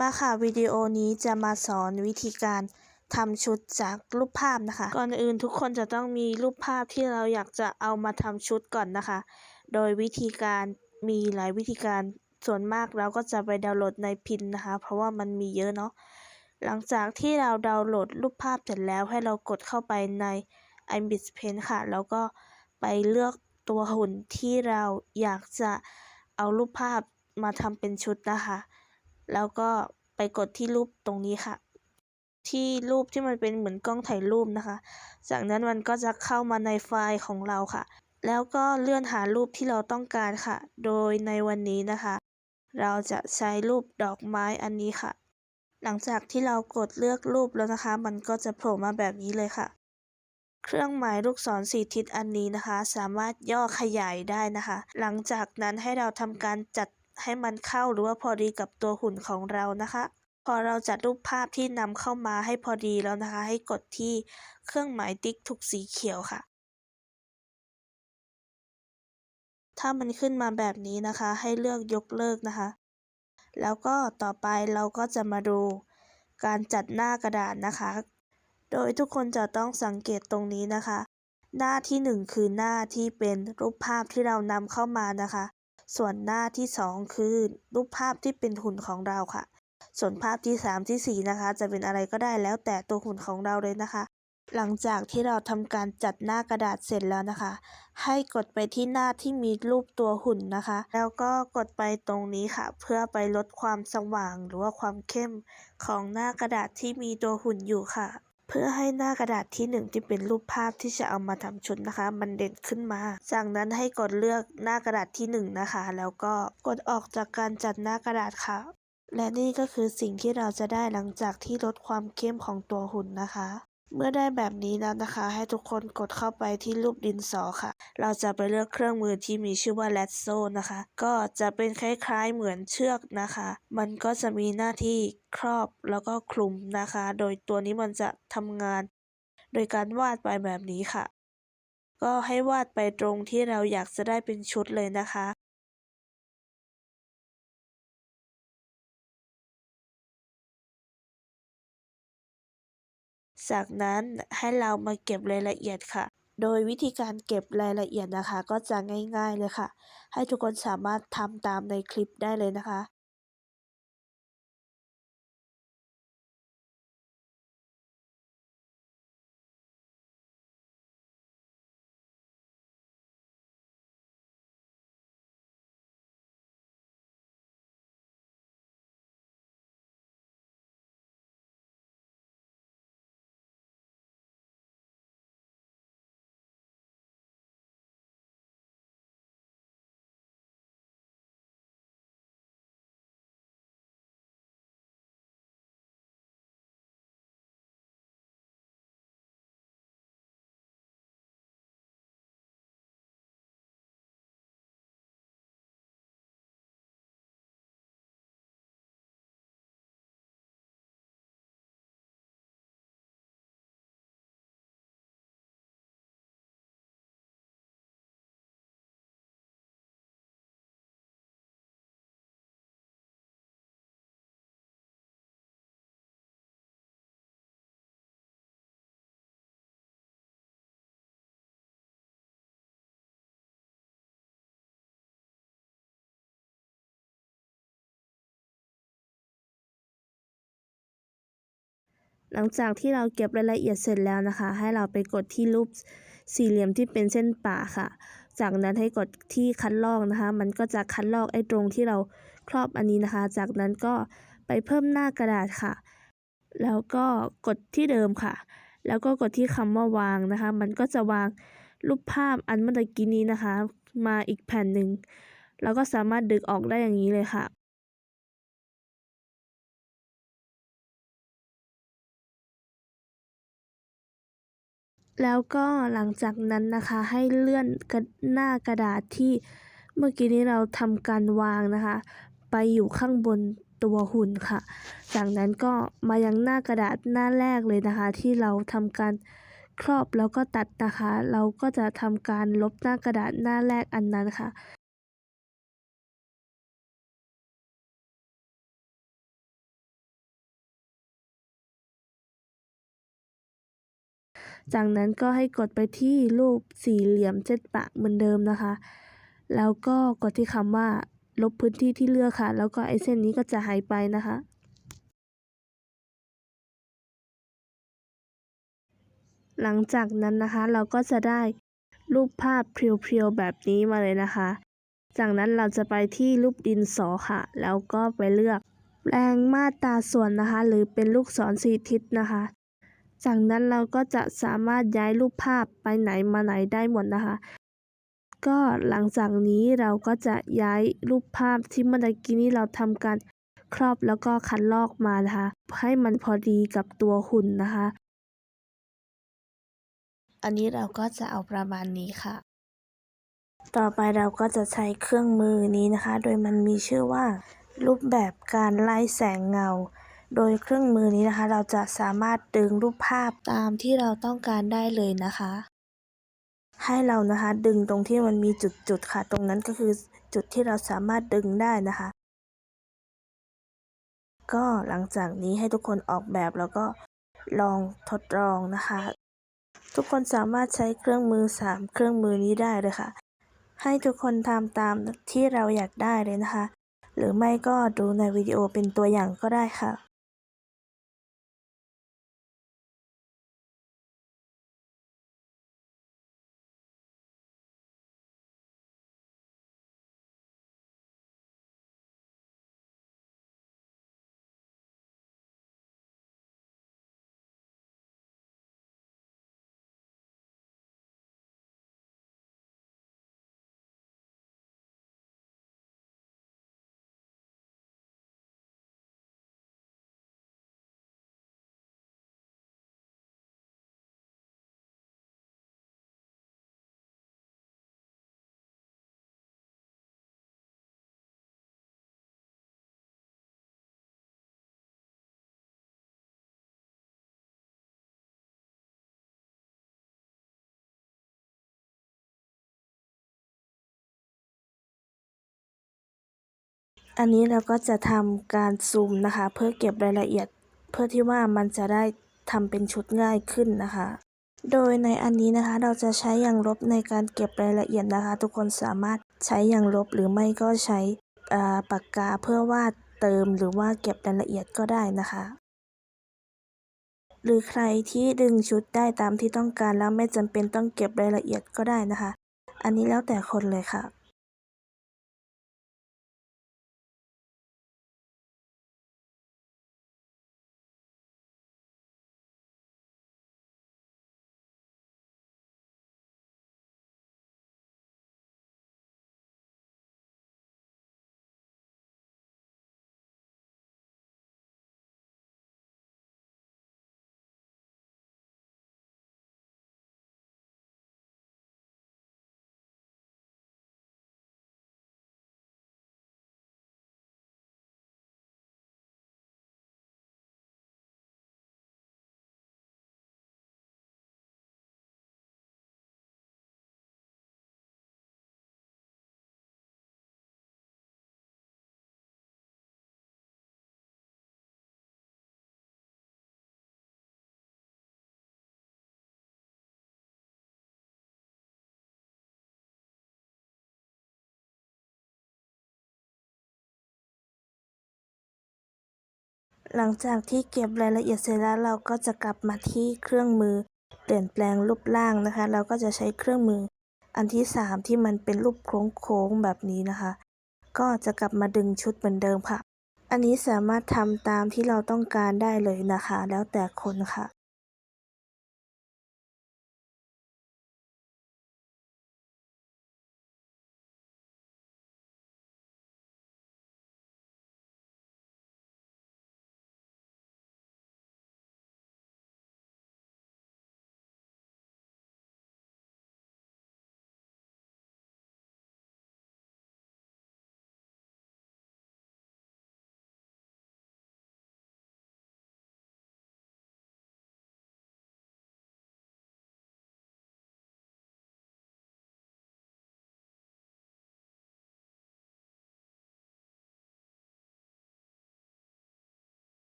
มาค่ะวิดีโอนี้จะมาสอนวิธีการทำชุดจากรูปภาพนะคะ ก่อนอื่นทุกคนจะต้องมีรูปภาพที่เราอยากจะเอามาทำชุดก่อนนะคะ โดยวิธีการมีหลายวิธีการส่วนมากเราก็จะไปดาวน์โหลดในพินนะคะ เพราะว่ามันมีเยอะเนาะหลังจากที่เราดาวน์โหลดรูปภาพเสร็จแล้วให้เรากดเข้าไปใน i m a g e Paint ค่ะ แล้วก็ไปเลือกตัวหุ่นที่เราอยากจะเอารูปภาพมาทำเป็นชุดนะคะ แล้วก็ไปกดที่รูปตรงนี้ค่ะ ที่รูปที่มันเป็นเหมือนกล้องถ่ายรูปนะคะ จากนั้นมันก็จะเข้ามาในไฟล์ของเราค่ะ แล้วก็เลื่อนหารูปที่เราต้องการค่ะ โดยในวันนี้นะคะ เราจะใช้รูปดอกไม้อันนี้ค่ะ หลังจากที่เรากดเลือกรูปแล้วนะคะ มันก็จะโผล่มาแบบนี้เลยค่ะ เครื่องหมายลูกศรสี่ทิศอันนี้นะคะ สามารถย่อขยายได้นะคะ หลังจากนั้นให้เราทำการจัด ให้มันเข้าหรือว่าพอดีกับตัวหุ่นของเรานะคะ พอเราจัดรูปภาพที่นำเข้ามาให้พอดีแล้วนะคะ ให้กดที่เครื่องหมายติ๊กถูกสีเขียวค่ะ ถ้ามันขึ้นมาแบบนี้นะคะ ให้เลือกยกเลิกนะคะ แล้วก็ต่อไปเราก็จะมาดูการจัดหน้ากระดาษนะคะ โดยทุกคนจะต้องสังเกตตรงนี้นะคะ หน้าที่ 1 คือหน้าที่เป็นรูปภาพที่เรานำเข้ามานะคะ ส่วนหน้าที่ 2 คือ รูปภาพที่เป็นหุ่นของเราค่ะ ส่วนภาพที่ 3 ที่ 4 นะคะ จะเป็นอะไรก็ได้แล้วแต่ตัวหุ่นของเราเลยนะคะ หลังจากที่เราทำการจัดหน้ากระดาษเสร็จแล้วนะคะ ให้กดไปที่หน้าที่มีรูปตัวหุ่นนะคะ แล้วก็กดไปตรงนี้ค่ะ เพื่อไปลดความสว่างหรือว่าความเข้มของหน้ากระดาษที่มีตัวหุ่นอยู่ค่ะ เพื่อให้หน้ากระดาษที่หนึ่งที่เป็นรูปภาพที่จะเอามาทำชุดนะคะ มันเด่นขึ้นมา จากนั้นให้กดเลือกหน้ากระดาษที่หนึ่งนะคะ แล้วก็กดออกจากการจัดหน้ากระดาษค่ะ และนี่ก็คือสิ่งที่เราจะได้หลังจากที่ลดความเข้มของตัวหุ่นนะคะ เมื่อได้แบบนี้แล้วนะคะ ให้ทุกคนกดเข้าไปที่รูปดินสอค่ะ เราจะไปเลือกเครื่องมือที่มีชื่อว่า l a โซนะคะ ก็จะเป็นคล้ายๆเหมือนเชือกนะคะ มันก็จะมีหน้าที่ครอบแล้วก็คลุมนะคะ โดยตัวนี้มันจะทำงาน โดยการวาดไปแบบนี้ค่ะ ก็ให้วาดไปตรงที่เราอยากจะได้เป็นชุดเลยนะคะ จากนั้นให้เรามาเก็บรายละเอียดค่ะ โดยวิธีการเก็บรายละเอียดนะคะ ก็จะง่ายๆเลยค่ะ ให้ทุกคนสามารถทำตามในคลิปได้เลยนะคะ หลังจากที่เราเก็บรายละเอียดเสร็จแล้วนะคะ ให้เราไปกดที่รูปสี่เหลี่ยมที่เป็นเส้นป่าค่ะ จากนั้นให้กดที่คัดลอกนะคะ มันก็จะคัดลอกไอ้ตรงที่เราครอบอันนี้นะคะ จากนั้นก็ไปเพิ่มหน้ากระดาษค่ะ แล้วก็กดที่เดิมค่ะ แล้วก็กดที่คำว่าวางนะคะ มันก็จะวางรูปภาพอันเมื่อกี้นี้นะคะ มาอีกแผ่นหนึ่งแล้วก็สามารถดึงออกได้อย่างนี้เลยค่ะ แล้วก็หลังจากนั้นนะคะให้เลื่อนหน้ากระดาษที่เมื่อกี้นี้เราทำการวางนะคะ ไปอยู่ข้างบนตัวหุ่นค่ะ จากนั้นก็มายังหน้ากระดาษหน้าแรกเลยนะคะ ที่เราทำการครอบแล้วก็ตัดนะคะ เราก็จะทำการลบหน้ากระดาษหน้าแรกอันนั้นค่ะ จากนั้นก็ให้กดไปที่รูปสี่เหลี่ยมเจ็ดปะเหมือนเดิมนะคะ แล้วก็กดที่คำว่าลบพื้นที่ที่เลือกค่ะ แล้วก็ไอเส้นนี้ก็จะหายไปนะคะ หลังจากนั้นนะคะเราก็จะได้รูปภาพเพียวๆแบบนี้มาเลยนะคะ จากนั้นเราจะไปที่รูปดินสอค่ะ แล้วก็ไปเลือกแปลงมาตราส่วนนะคะ หรือเป็นลูกศรสี่ทิศนะคะ จากนั้นเราก็จะสามารถย้ายรูปภาพไปไหนมาไหนได้หมดนะคะ ก็หลังจากนี้เราก็จะย้ายรูปภาพที่เมื่อกี้นี้เราทำการครอบแล้วก็คัดลอกมานะคะ ให้มันพอดีกับตัวหุ่นนะคะ อันนี้เราก็จะเอาประมาณนี้ค่ะ ต่อไปเราก็จะใช้เครื่องมือนี้นะคะ โดยมันมีชื่อว่า รูปแบบการไล่แสงเงา โดยเครื่องมือนี้นะคะ เราจะสามารถดึงรูปภาพตามที่เราต้องการได้เลยนะคะ ให้เรานะคะดึงตรงที่มันมีจุดๆค่ะ ตรงนั้นก็คือจุดที่เราสามารถดึงได้นะคะ ก็หลังจากนี้ให้ทุกคนออกแบบแล้วก็ลองทดลองนะคะ ทุกคนสามารถใช้เครื่องมือสามเครื่องมือนี้ได้เลยค่ะ ให้ทุกคนทำตามที่เราอยากได้เลยนะคะ หรือไม่ก็ดูในวิดีโอเป็นตัวอย่างก็ได้ค่ะ อันนี้เราก็จะทำการซูมนะคะ เพื่อเก็บรายละเอียด เพื่อที่ว่ามันจะได้ทำเป็นชุดง่ายขึ้นนะคะ โดยในอันนี้นะคะเราจะใช้ยางลบในการเก็บรายละเอียดนะคะ ทุกคนสามารถใช้ยางลบหรือไม่ก็ใช้ปากกาเพื่อวาดเติมหรือว่าเก็บรายละเอียดก็ได้นะคะ หรือใครที่ดึงชุดได้ตามที่ต้องการแล้วไม่จำเป็นต้องเก็บรายละเอียดก็ได้นะคะ อันนี้แล้วแต่คนเลยค่ะ หลังจากที่เก็บรายละเอียดเสร็จแล้วเราก็จะกลับมาที่เครื่องมือ เปลี่ยนแปลงรูปร่างนะคะ เราก็จะใช้เครื่องมืออันที่สามที่มันเป็นรูปโค้งๆแบบนี้นะคะ ก็จะกลับมาดึงชุดเหมือนเดิมค่ะ อันนี้สามารถทำตามที่เราต้องการได้เลยนะคะ แล้วแต่คนค่ะ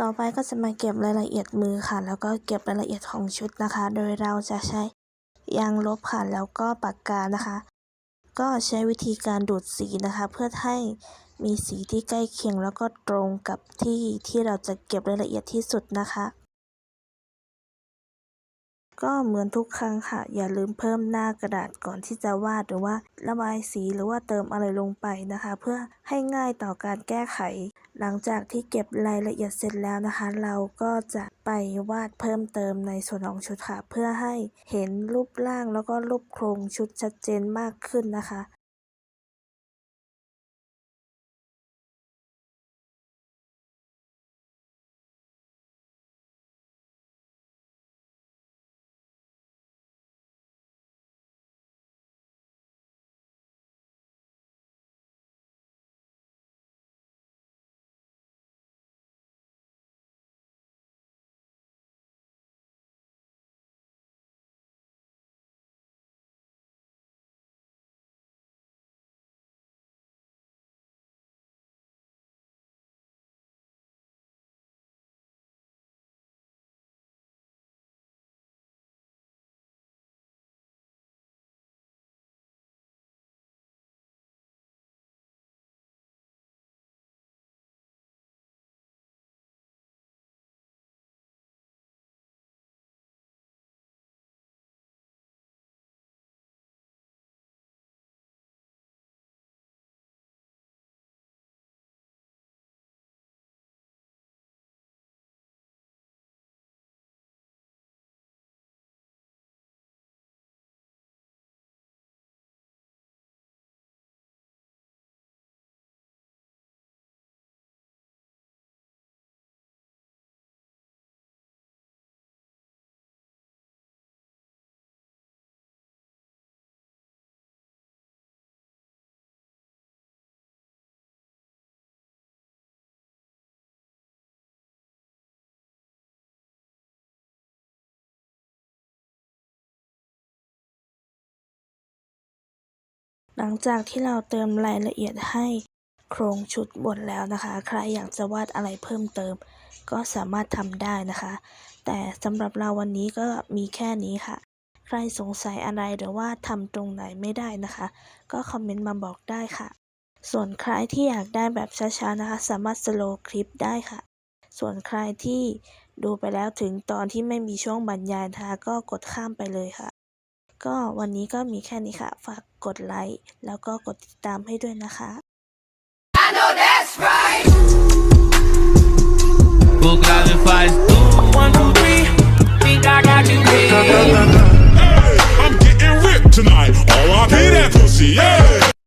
ต่อไปก็จะมาเก็บรายละเอียดมือค่ะ แล้วก็เก็บรายละเอียดของชุดนะคะ โดยเราจะใช้ยางลบค่ะ แล้วก็ปากกานะคะ ก็ใช้วิธีการดูดสีนะคะ เพื่อให้มีสีที่ใกล้เคียงแล้วก็ตรงกับที่ที่เราจะเก็บรายละเอียดที่สุดนะคะ ก็เหมือนทุกครั้งค่ะ อย่าลืมเพิ่มหน้ากระดาษก่อนที่จะวาดหรือว่าระบายสีหรือว่าเติมอะไรลงไปนะคะ เพื่อให้ง่ายต่อการแก้ไข หลังจากที่เก็บรายละเอียดเสร็จแล้วนะคะ เราก็จะไปวาดเพิ่มเติมในส่วนของชุดค่ะ เพื่อให้เห็นรูปร่างแล้วก็รูปโครงชุดชัดเจนมากขึ้นนะคะ หลังจากที่เราเติมรายละเอียดให้โครงชุดหมดแล้วนะคะ ใครอยากจะวาดอะไรเพิ่มเติม ก็สามารถทำได้นะคะ แต่สำหรับเราวันนี้ก็มีแค่นี้ค่ะ ใครสงสัยอะไรหรือว่าทำตรงไหนไม่ได้นะคะ ก็คอมเมนต์มาบอกได้ค่ะ ส่วนใครที่อยากได้แบบช้าๆนะคะ สามารถสโลว์คลิปได้ค่ะ ส่วนใครที่ดูไปแล้วถึงตอนที่ไม่มีช่วงบรรยายนะคะก็กดข้ามไปเลยค่ะ ก็วันนี้ก็มีแค่นี้ค่ะ ฝาก กดไลค์ แล้วก็กดติดตามให้ด้วยนะคะ I know that's right. Book out and flies through. One, two, three. Think I got you, babe. Hey, I'm getting ripped tonight. R.I.P. that pussy, yeah.